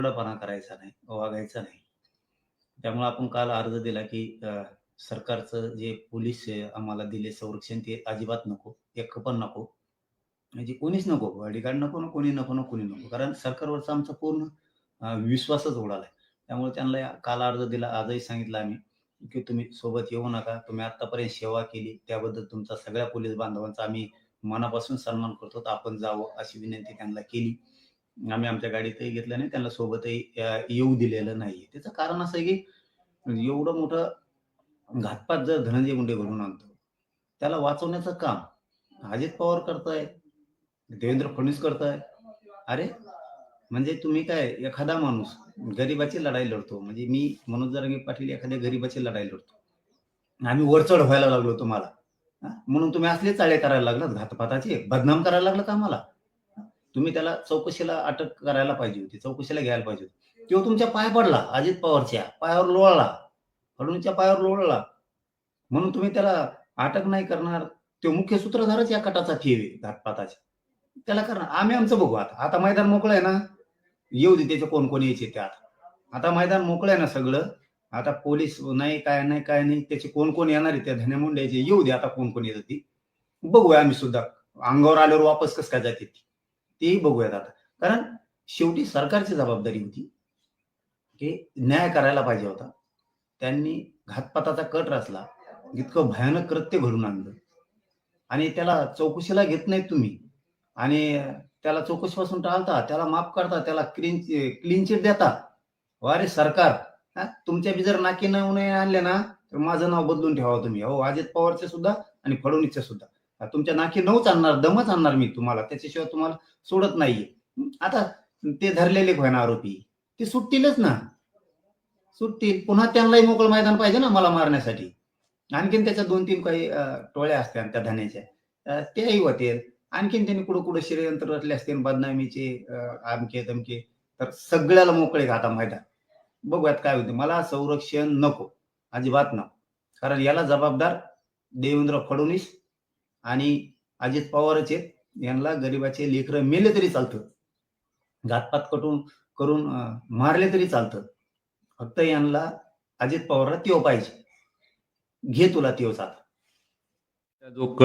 वेगळेपणा करायचा नाही, वागायचा नाही. त्यामुळे आपण काल अर्ज दिला, की सरकारचं जे पोलीस आम्हाला दिले संरक्षण ते अजिबात नको. एक पण नको. म्हणजे कोणीच नको. बॉडीगार्ड नको ना, कोणी नको ना, कोणी नको. कारण सरकारवरचा आमचा पूर्ण विश्वासच उडालाय. त्यामुळे त्यांना काल अर्ज दिला. आजही सांगितलं आम्ही, की तुम्ही सोबत येऊ नका. तुम्ही आतापर्यंत सेवा केली त्याबद्दल तुमचा सगळ्या पोलीस बांधवांचा आम्ही मनापासून सन्मान करतो. तर आपण जावं अशी विनंती त्यांना केली. आम्ही आमच्या गाडीतही घेतलं नाही. त्यांना सोबतही येऊ दिलेलं नाही त्याचं कारण असं आहे, की एवढं मोठं घातपात जर धनंजय मुंडे घडवून आणतो, त्याला वाचवण्याचं काम अजित पवार करताय, देवेंद्र फडणवीस करताय. अरे, म्हणजे तुम्ही काय एखादा माणूस गरिबाची लढाई लढतो. म्हणजे मी मनोज जरांगे पाटील एखाद्या गरिबाची लढाई लढतो. आम्ही वरचढ व्हायला लागलो तुम्हाला. म्हणून तुम्ही असले चाळे करायला लागलात घातपाताचे, बदनाम करायला लागलात आम्हाला. तुम्ही त्याला चौकशीला अटक करायला पाहिजे होती. चौकशीला घ्यायला पाहिजे होती. तो तुमच्या पाय पडला अजित पवारच्या पायावर लोळला. फडणवीसच्या पायावर लोळला. म्हणून तुम्ही त्याला अटक नाही करणार. तो मुख्य सूत्रधारच या कटाचा ठेव घातपाताचा. त्याला करणार. आम्ही आमचं बघू आता. आता मैदान मोकळं आहे ना, येऊ दे त्याचे कोण कोण यायचे ते आता. आता मैदान मोकळं आहे ना सगळं. आता पोलीस नाही, काय नाही, काय नाही. त्याचे कोण कोण येणार आहे त्या धन्या मुंड्याचे येऊ दे आता कोण कोण येत ती. बघूया आम्ही सुद्धा. अंगावर आल्यावर वापस कस काय जाते ती. तेही बघूयात आता. कारण शेवटी सरकारची जबाबदारी होती, की न्याय करायला पाहिजे होता. त्यांनी घातपाताचा कट रचला. इतकं भयानक कृत्य घडून आणलं. आणि त्याला चौकशीला घेत नाहीत तुम्ही. आणि त्याला चौकशीपासून टाळता, त्याला माफ करता, त्याला क्लीन क्लीन चिट देता. अरे सरकार, तुमच्या बी जर नाकी नाही आणले ना, तर माझं नाव बदलून ठेवा तुम्ही. हो, अजित पवारचे सुद्धा आणि फडणवीसचे सुद्धा. तुमच्या नाकी नऊच आणणार, दमच आणणार मी तुम्हाला. त्याच्याशिवाय तुम्हाला सोडत नाहीये. आता ते धरलेले ना आरोपी, ते सुटतीलच ना. सुटतील. पुन्हा त्यांनाही मोकळ मैदान पाहिजे ना मला मारण्यासाठी. आणखीन त्याच्या 2-3 काही टोळ्या असत्या त्या धन्याच्या. त्याही तेही होतील. आणखीन त्यांनी कुठं-कुठं षडयंत्र रचले असतील बदनामीचे आमके अमके-तमके. तर सगळ्याला मोकळे घाता मैदान. बघूयात काय होते. मला संरक्षण नको. अजिबात नको. कारण याला जबाबदार देवेंद्र फडणवीस आणि अजित पवारच आहेत. यांना गरिबाचे लेकरं मेले तरी चालतं. घातपात कटून करून मारले तरी चालतं. फक्त यांना अजित पवारला त्यो पाहिजे. घे तुला त्यो आता. जो कट